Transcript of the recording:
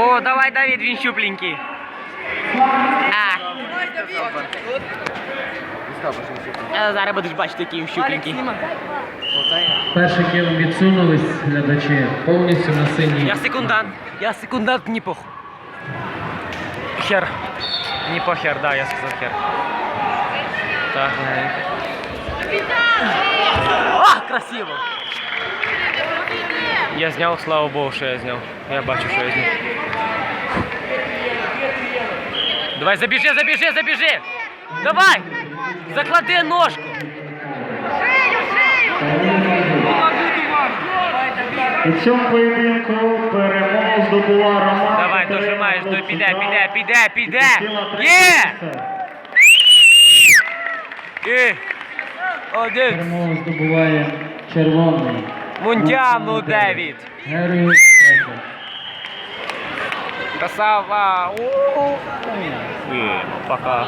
О, давай, Давид, він щупленький. А. А зараз будеш бачити, який він щупленький. Перший кіл відсунулись глядачі повністю на синій. Я секундант. Я секундант, не пох. Хер. Не похер, да, я сказав хер. Так, легенько. А, красиво! Я зняв, слава Богу, що я зняв. Я бачу, що я зняв. Давай, забіжи, забіжи, забіжи! Давай! Заклади ножку! У цьому поєдинку перемогу здобула Роман. Давай, Катерина дожимаєш, то Луцюга. піде, піде, піде, піде! Посіла третє Є! місце. І один. Перемогу здобуває червоний. Герой Ефе. Красава. Е, Пока.